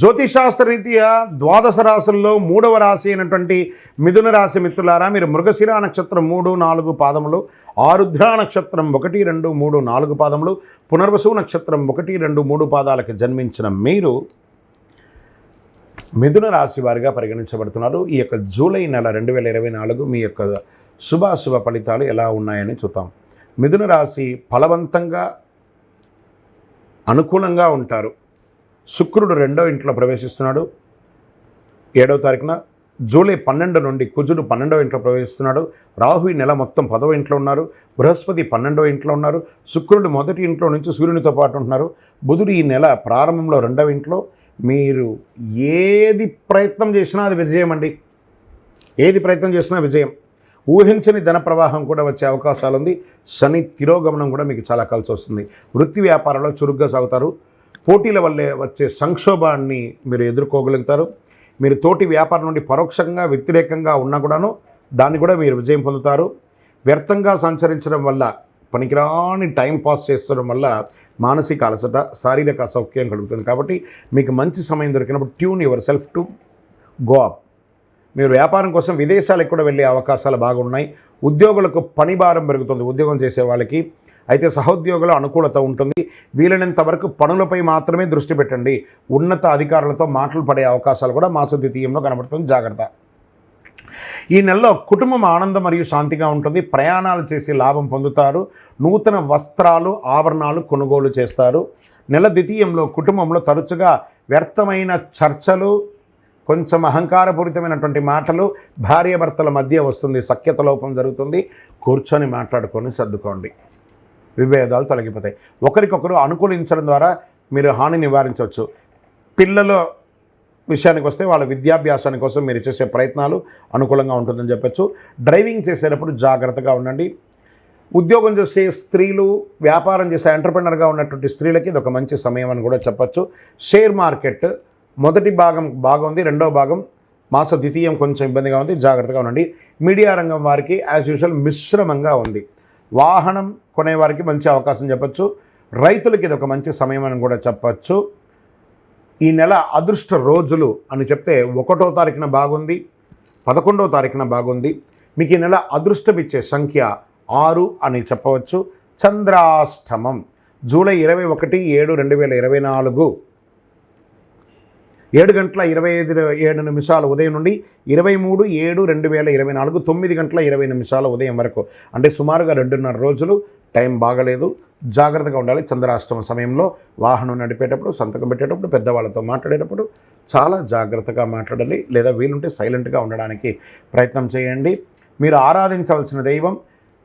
జ్యోతిశాస్త్రరీత్యా ద్వాదశ రాశుల్లో మూడవ రాశి అయినటువంటి మిథున రాశి మిత్రులారా మీరు మృగశిర నక్షత్రం మూడు నాలుగు పాదములు ఆరుద్ర నక్షత్రం ఒకటి రెండు మూడు నాలుగు పాదములు పునర్వసు నక్షత్రం ఒకటి రెండు మూడు పాదాలకు జన్మించిన మీరు మిథున రాశి వారిగా పరిగణించబడుతున్నారు. ఈ యొక్క జూలై నెల రెండు వేల ఇరవై నాలుగు మీ యొక్క శుభాశుభ ఫలితాలు ఎలా ఉన్నాయని చూద్దాం. మిథున రాశి ఫలవంతంగా అనుకూలంగా ఉంటారు. శుక్రుడు రెండో ఇంట్లో ప్రవేశిస్తున్నాడు. ఏడవ తారీఖున జూలై పన్నెండు నుండి కుజుడు పన్నెండవ ఇంట్లో ప్రవేశిస్తున్నాడు. రాహు ఈ నెల మొత్తం పదవ ఇంట్లో ఉన్నారు. బృహస్పతి పన్నెండవ ఇంట్లో ఉన్నారు. శుక్రుడు మొదటి ఇంట్లో నుంచి సూర్యునితో పాటు ఉంటున్నారు. బుధుడు ఈ నెల ప్రారంభంలో రెండవ ఇంట్లో. మీరు ఏది ప్రయత్నం చేసినా అది విజయం అండి. ఏది ప్రయత్నం చేసినా విజయం. ఊహించని ధన ప్రవాహం కూడా వచ్చే అవకాశాలు ఉంది శని తిరోగమనం కూడా మీకు చాలా కలిసి వస్తుంది వృత్తి వ్యాపారాల్లో చురుగ్గా సాగుతారు. పోటీల వల్లే వచ్చే సంక్షోభాన్ని మీరు ఎదుర్కోగలుగుతారు. మీరు తోటి వ్యాపారం నుండి పరోక్షంగా వ్యతిరేకంగా ఉన్నా కూడాను దాన్ని కూడా మీరు విజయం పొందుతారు. వ్యర్థంగా సంచరించడం వల్ల పనికిరాని టైం పాస్ చేస్తడం వల్ల మానసిక అలసట శారీరక అసౌక్యం కలుగుతుంది. కాబట్టి మీకు మంచి సమయం దొరికినప్పుడు tune yourself to go up. మీరు వ్యాపారం కోసం విదేశాలకు కూడా వెళ్ళే అవకాశాలు బాగున్నాయి. ఉద్యోగులకు పని భారం పెరుగుతుంది. ఉద్యోగం చేసే వాళ్ళకి అయితే సహోద్యోగుల అనుకూలత ఉంటుంది. వీలైనంత వరకు పనులపై మాత్రమే దృష్టి పెట్టండి. ఉన్నత అధికారులతో మాటలు పడే అవకాశాలు కూడా మాస ద్వితీయంలో కనబడుతుంది. జాగ్రత్త. ఈ నెలలో కుటుంబం ఆనందం మరియు శాంతిగా ఉంటుంది. ప్రయాణాలు చేసి లాభం పొందుతారు. నూతన వస్త్రాలు ఆభరణాలు కొనుగోలు చేస్తారు. నెల ద్వితీయంలో కుటుంబంలో తరచుగా వ్యర్థమైన చర్చలు కొంచెం అహంకారపూరితమైనటువంటి మాటలు భార్యాభర్తల మధ్య వస్తుంది. సఖ్యత లోపం జరుగుతుంది. కూర్చొని మాట్లాడుకొని సర్దుకోండి. విభేదాలు తొలగిపోతాయి. ఒకరికొకరు అనుకూలించడం ద్వారా మీరు హాని నివారించవచ్చు. పిల్లల విషయానికి వస్తే వాళ్ళ విద్యాభ్యాసాని కోసం మీరు చేసే ప్రయత్నాలు అనుకూలంగా ఉంటుందని చెప్పచ్చు. డ్రైవింగ్ చేసేటప్పుడు జాగ్రత్తగా ఉండండి. ఉద్యోగం చేసే స్త్రీలు వ్యాపారం చేసే ఎంటర్ప్రినర్గా ఉన్నటువంటి స్త్రీలకి ఇది ఒక మంచి సమయం అని కూడా చెప్పచ్చు. షేర్ మార్కెట్ మొదటి భాగం బాగుంది రెండో భాగం మాస ద్వితీయం కొంచెం ఇబ్బందిగా ఉంది జాగ్రత్తగా ఉండండి. మీడియా రంగం వారికి యాజ్ యూజువల్ మిశ్రమంగా ఉంది. వాహనం కొనేవారికి మంచి అవకాశం చెప్పచ్చు. రైతులకి ఇది ఒక మంచి సమయం అని కూడా చెప్పచ్చు. ఈ నెల అదృష్ట రోజులు అని చెప్తే ఒకటో తారీఖున బాగుంది పదకొండో తారీఖున బాగుంది. మీకు ఈ నెల అదృష్టమిచ్చే సంఖ్య ఆరు అని చెప్పవచ్చు. చంద్రాష్టమం జూలై ఇరవై ఒకటి ఏడు రెండు వేల ఇరవై నాలుగు. ఏడు గంటల ఇరవై ఐదు ఏడు నిమిషాల ఉదయం నుండి ఇరవై మూడు ఏడు రెండు వేల ఇరవై నాలుగు తొమ్మిది గంటల ఇరవై నిమిషాల ఉదయం వరకు. అంటే సుమారుగా రెండున్నర రోజులు టైం బాగలేదు. జాగ్రత్తగా ఉండాలి. చంద్రాష్టమ సమయంలో వాహనం నడిపేటప్పుడు సంతకం పెట్టేటప్పుడు పెద్దవాళ్ళతో మాట్లాడేటప్పుడు చాలా జాగ్రత్తగా మాట్లాడాలి లేదా వీలుంటే సైలెంట్గా ఉండడానికి ప్రయత్నం చేయండి. మీరు ఆరాధించవలసిన దైవం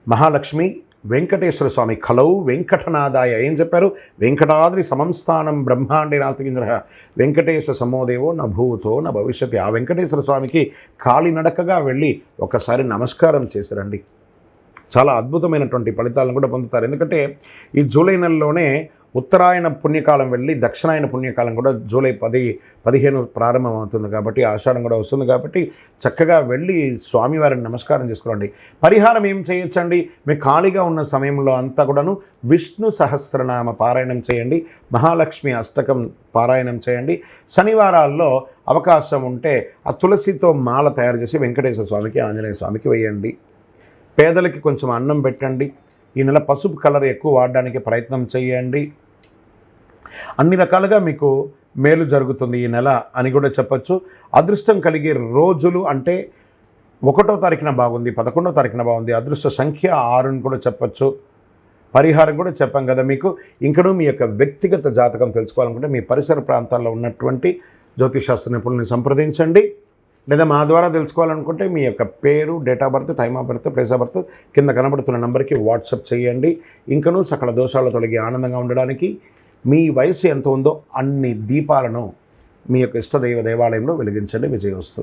మహాలక్ష్మి. వెంకటేశ్వర స్వామి కలౌ వెంకటనాదాయ. ఏం చెప్పారు? వెంకటాద్రి సమంస్థానం బ్రహ్మాండే నాస్తికింద్ర. వెంకటేశ్వర సమోదేవో నా భూతో నా భవిష్యత్తు ఆ వెంకటేశ్వర స్వామికి కాలినడకగా వెళ్ళి ఒకసారి నమస్కారం చేసిరండి చాలా అద్భుతమైనటువంటి ఫలితాలను కూడా పొందుతారు. ఎందుకంటే ఈ జూలై నెలలోనే ఉత్తరాయణ పుణ్యకాలం వెళ్ళి దక్షిణాయన పుణ్యకాలం కూడా జూలై పది పదిహేను ప్రారంభం అవుతుంది కాబట్టి ఆషాఢం కూడా వస్తుంది కాబట్టి చక్కగా వెళ్ళి స్వామివారిని నమస్కారం చేసుకోండి. పరిహారం ఏం చేయొచ్చండి? మీకు ఖాళీగా ఉన్న సమయంలో అంతా కూడాను విష్ణు సహస్రనామ పారాయణం చేయండి. మహాలక్ష్మి అష్టకం పారాయణం చేయండి. శనివారాల్లో అవకాశం ఉంటే ఆ తులసితో మాల తయారు చేసి వెంకటేశ్వర స్వామికి ఆంజనేయ స్వామికి వేయండి. పేదలకి కొంచెం అన్నం పెట్టండి. ఈ నెల పసుపు కలర్ ఎక్కువ వాడడానికి ప్రయత్నం చేయండి. అన్ని రకాలుగా మీకు మేలు జరుగుతుంది ఈ నెల అని కూడా చెప్పచ్చు. అదృష్టం కలిగే రోజులు అంటే ఒకటో తారీఖున బాగుంది పదకొండో తారీఖున బాగుంది. అదృష్ట సంఖ్య ఆరుని కూడా చెప్పచ్చు. పరిహారం కూడా చెప్పాం కదా మీకు. ఇంకనూ మీ యొక్క వ్యక్తిగత జాతకం తెలుసుకోవాలనుకుంటే మీ పరిసర ప్రాంతాల్లో ఉన్నటువంటి జ్యోతిషాస్త్ర నిపుణుల్ని సంప్రదించండి. లేదా మా ద్వారా తెలుసుకోవాలనుకుంటే మీ యొక్క పేరు date of birth time of birth place of birth కింద కనబడుతున్న నెంబర్కి వాట్సాప్ చేయండి. ఇంకనూ సకల దోషాలు తొలగి ఆనందంగా ఉండడానికి మీ వయసు ఎంత ఉందో అన్ని దీపాలను మీ యొక్క ఇష్టదైవ దేవాలయంలో వెలిగించండి. విజయోస్తు